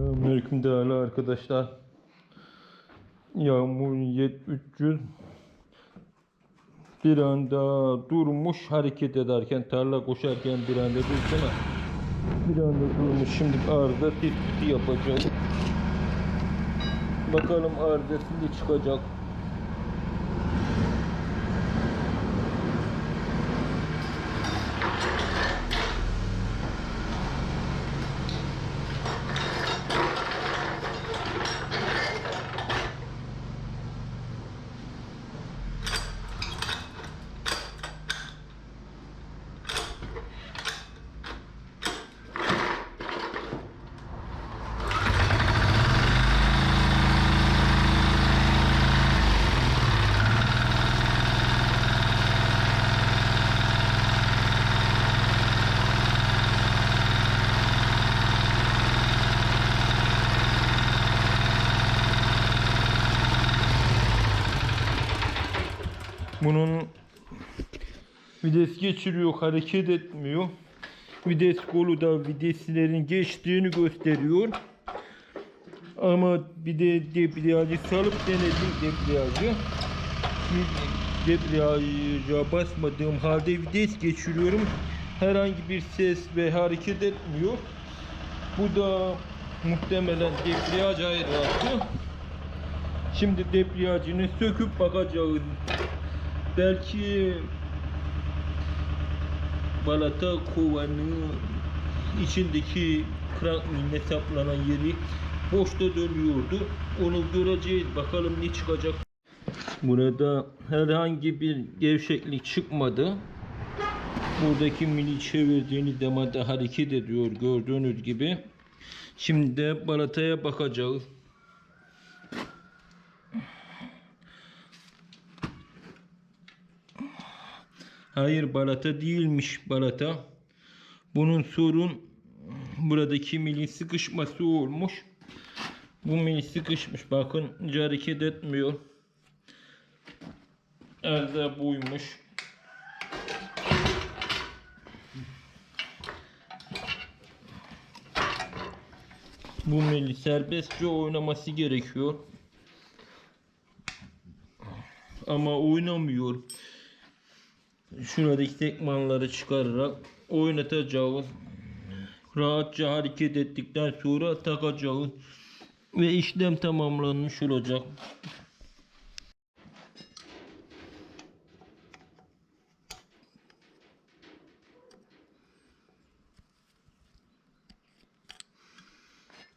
Selamünaleyküm değerli arkadaşlar. Yağmur 300 bir anda durmuş hareket ederken tarla koşarken bir anda dursana. Bir anda durmuş şimdi arıza tespiti yapacağım. Bakalım arızası ne çıkacak. Bunun vites geçiriyor, hareket etmiyor. Vites kolu da viteslerin geçtiğini gösteriyor. Ama bir de debriyajı salıp denedim debriyajı. Debriyaja basmadığım halde vites geçiriyorum. Herhangi bir ses ve hareket etmiyor. Bu da muhtemelen debriyaj ayrıldı. Şimdi debriyajını söküp bakacağız. Belki balata kovanı içindeki krank miline saplanan yeri boşta dönüyordu. Onu göreceğiz. Bakalım ne çıkacak. Burada herhangi bir gevşeklik çıkmadı. Buradaki mili çevirdiğini zaman da hareket ediyor gördüğünüz gibi. Şimdi de balataya bakacağız. Hayır balata değilmiş balata. Bunun sorun buradaki milin sıkışması olmuş. Bu mil sıkışmış. Bakın hareket etmiyor. Elde buymuş. Bu mili serbestçe oynaması gerekiyor. Ama oynamıyor şuradaki tekmanları çıkararak oynatacağız. Rahatça hareket ettikten sonra takacağız. Ve işlem tamamlanmış olacak.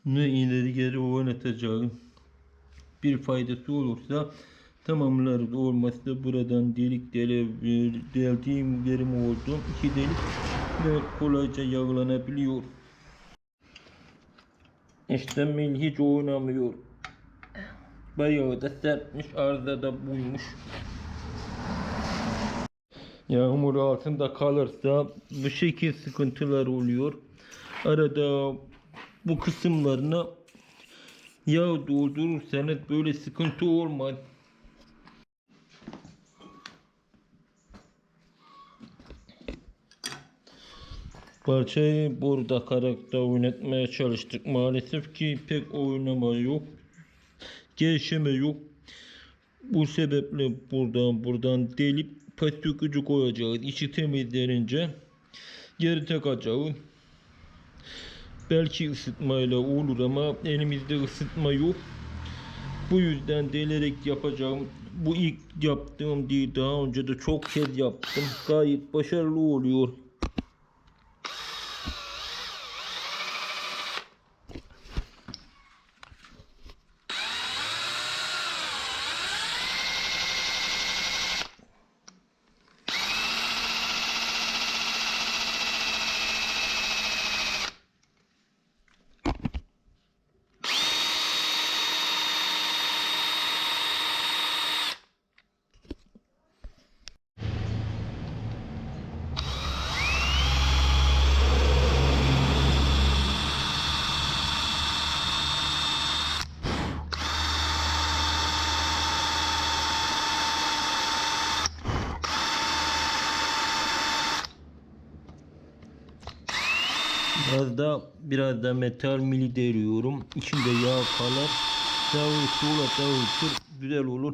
Ne ileri geri oynatacağız. Bir faydası olursa tamamlarız. Olmazsa buradan delik dele, deldiğim yerim oldu. İki delik ve kolayca yağlanabiliyor. İşte mil hiç oynamıyor. Bayağı da sertmiş. Arıza da buymuş. Yağmur altında kalırsa bu şekil sıkıntılar oluyor. Arada bu kısımlarına yağ doldurursanız böyle sıkıntı olmaz. Parçayı burada karakta oynatmaya çalıştık. Maalesef ki pek oynama yok. Gevşeme yok. Bu sebeple buradan buradan delip pet sökücü koyacağız. İçi temizlenince geri takacağız. Belki ısıtmayla olur ama elimizde ısıtma yok. Bu yüzden delerek yapacağım. Bu ilk yaptığım değil. Daha önce de çok kez yaptım. Gayet başarılı oluyor. Da biraz da metal mili deriyorum. İçinde yağ kalır. Dağıl tuğla dağıtır. Güzel olur.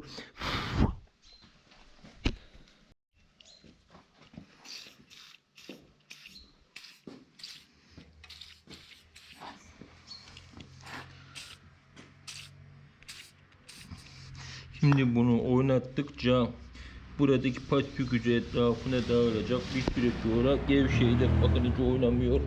Şimdi bunu oynattıkça buradaki patika gücü etrafına dağılacak. Bir süre sonra gevşeyecek. Bakın hiç oynamıyor.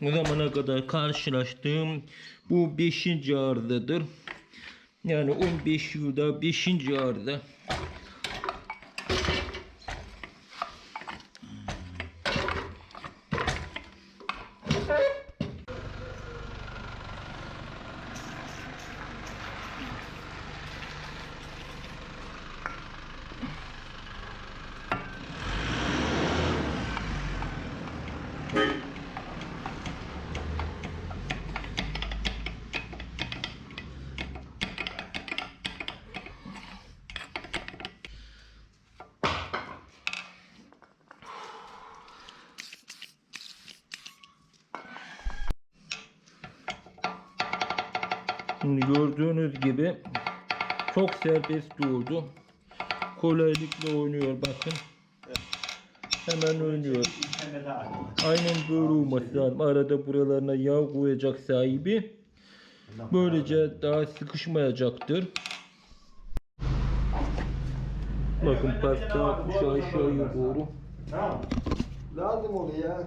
Bu zamana kadar karşılaştığım bu 5. arızadır. Yani 15 yılda 5. arıza. Şimdi gördüğünüz gibi çok serbest oldu. Kolaylıkla oynuyor bakın. Hemen oynuyor. Aynen böyle olması lazım. Arada buralarına yağ koyacak sahibi. Böylece daha sıkışmayacaktır. Bakın pasta aşağıya doğru. Lazım oluyor ya.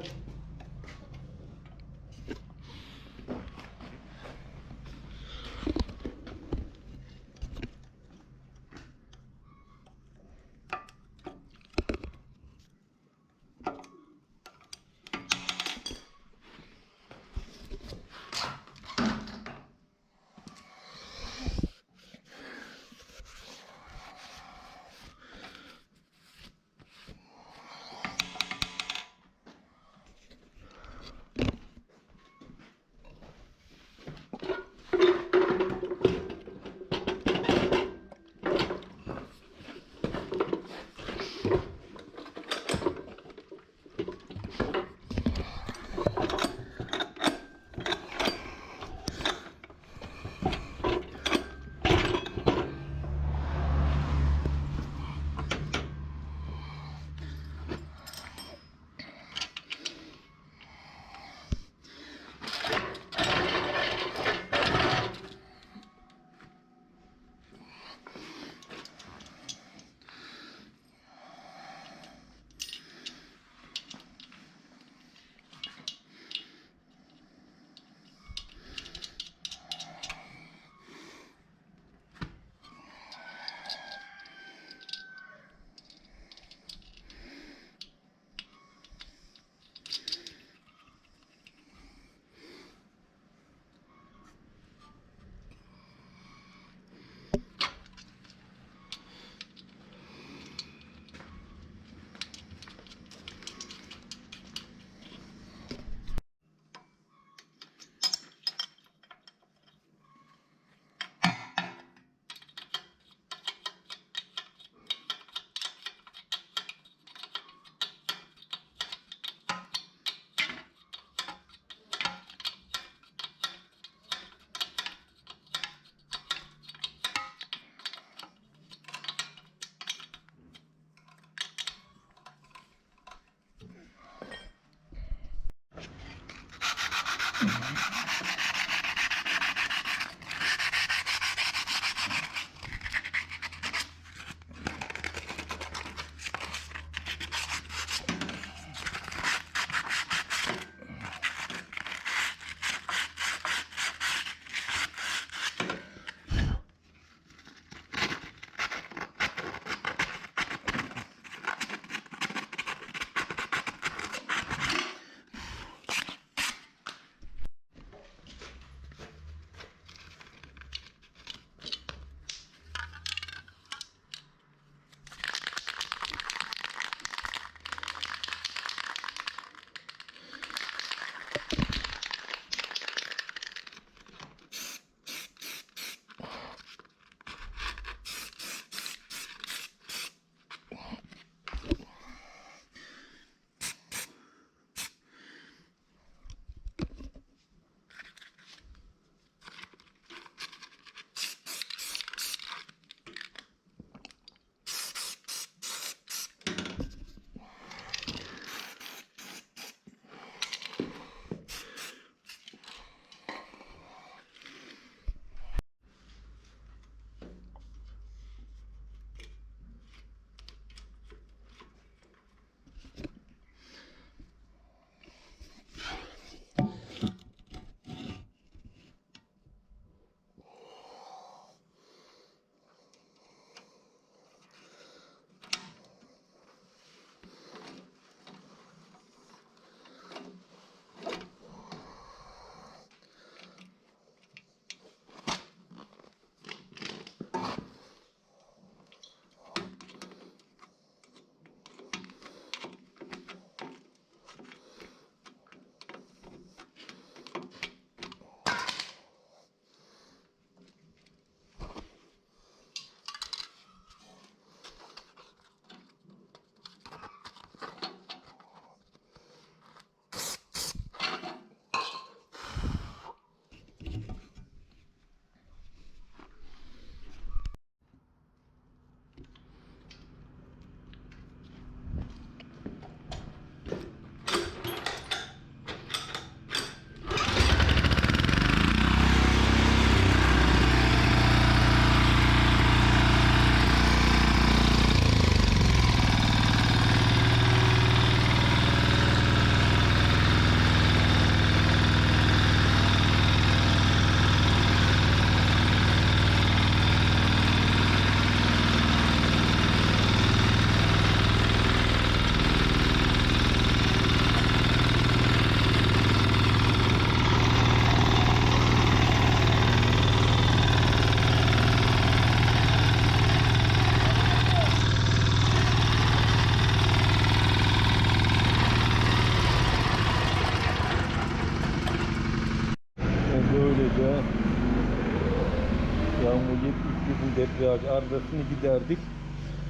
Debriyaj arızasını giderdik.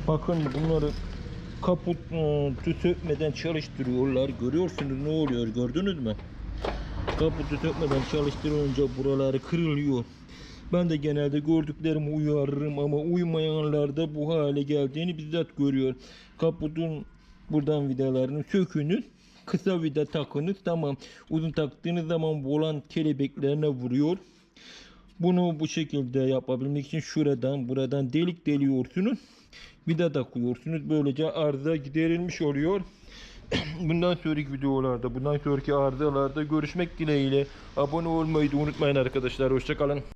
Bakın bunları kaput ıı, sökmeden çalıştırıyorlar. Görüyorsunuz ne oluyor gördünüz mü? Kaputu sökmeden çalıştırınca buraları kırılıyor. Ben de genelde gördüklerimi uyarırım ama uymayanlar da bu hale geldiğini bizzat görüyor. Kaputun buradan vidalarını sökünüz. Kısa vida takınız tamam. Uzun taktığınız zaman volan kelebeklerine vuruyor. Bunu bu şekilde yapabilmek için şuradan buradan delik deliyorsunuz. Vida takıyorsunuz. Böylece arıza giderilmiş oluyor. Bundan sonraki videolarda, bundan sonraki arızalarda görüşmek dileğiyle. Abone olmayı da unutmayın arkadaşlar. Hoşçakalın.